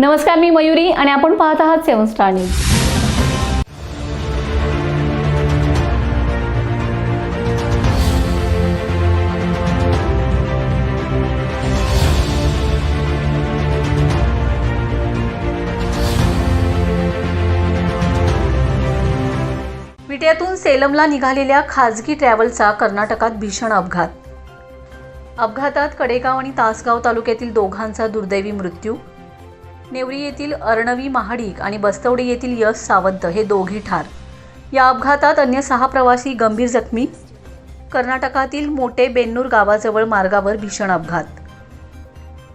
नमस्कार मी मयुरी आणि आपण पाहत आहात सेवन स्टार न्यूज. विट्यातून सेलमला निघालेल्या खाजगी ट्रॅव्हलचा कर्नाटकात भीषण अपघात. अपघातात कडेगाव आणि तासगाव तालुक्यातील दोघांचा दुर्दैवी मृत्यू नेवरी येथील अर्णवी महाडिक आणि बस्तवडे येथील यश सावंत हे दोघी ठार. या अपघातात अन्य सहा प्रवासी गंभीर जखमी. कर्नाटकातील मोठे बेन्नूर गावाजवळ मार्गावर भीषण अपघात.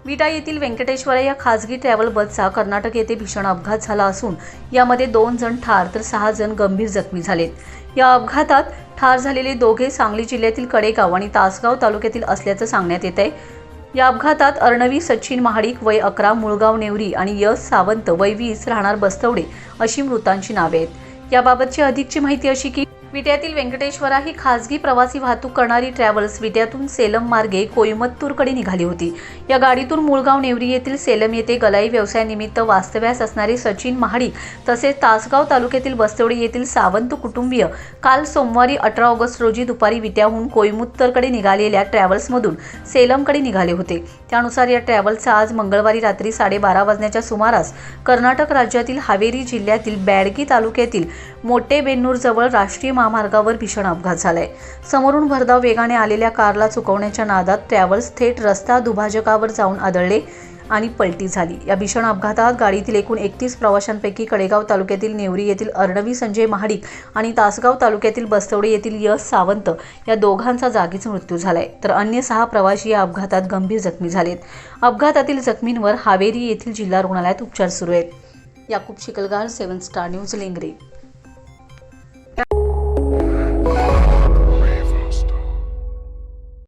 विटा येथील व्यंकटेश्वर या खाजगी ट्रॅव्हल बसचा कर्नाटक येथे भीषण अपघात झाला असून यामध्ये दोन जण ठार तर सहा जण गंभीर जखमी झालेत. या अपघातात ठार झालेले दोघे सांगली जिल्ह्यातील कडेगाव आणि तासगाव तालुक्यातील असल्याचं सांगण्यात येत आहे या अपघातात अर्णवी सचिन महाडिक वय अकरा मुळगाव नेवरी आणि यश सावंत वय वीस राहणार बस्तवडे अशी मृतांची नावे आहेत. याबाबतची अधिकची माहिती अशी की विट्यातील व्यंकटेश्वरा ही खासगी प्रवासी वाहतूक करणारी ट्रॅव्हल्स विट्यातून सेलम मार्गे कोईमत्तूरकडे निघाली होती. या गाडीतून मुळगाव नेवरी येथील सेलम येथे गलाई व्यवसायानिमित्त वास्तव्यास असणारे सचिन महाडिक तसेच तासगाव तालुक्यातील बस्तवडी येथील सावंत कुटुंबीय काल सोमवारी अठरा ऑगस्ट रोजी दुपारी विट्याहून कोईमुत्तरकडे निघालेल्या ट्रॅव्हल्समधून सेलमकडे निघाले होते. त्यानुसार या ट्रॅव्हल्सचा आज मंगळवारी रात्री साडेबारा वाजण्याच्या सुमारास कर्नाटक राज्यातील हावेरी जिल्ह्यातील बॅडगी तालुक्यातील मोठे बेन्नूरजवळ राष्ट्रीय महामार्गावर भीषण अपघात झालाय. समोरून भरधाव वेगाने आलेल्या कारला चुकवण्याच्या नादात ट्रॅव्हल्स थेट रस्ता दुभाजकावर जाऊन आदळले आणि पलटी झाली. या भीषण अपघातात गाडीतील एकूण एकतीस प्रवाशांपैकी कडेगाव तालुक्यातील नेवरी येथील अर्णवी संजय महाडिक आणि तासगाव तालुक्यातील बस्तवडे येथील यश सावंत या दोघांचा जागीच मृत्यू झालाय. तर अन्य सहा प्रवासी या अपघातात गंभीर जखमी झालेत. अपघातातील जखमींवर हावेरी येथील जिल्हा रुग्णालयात उपचार सुरू आहेत. Yakub Shikalgar seven star news Lengre.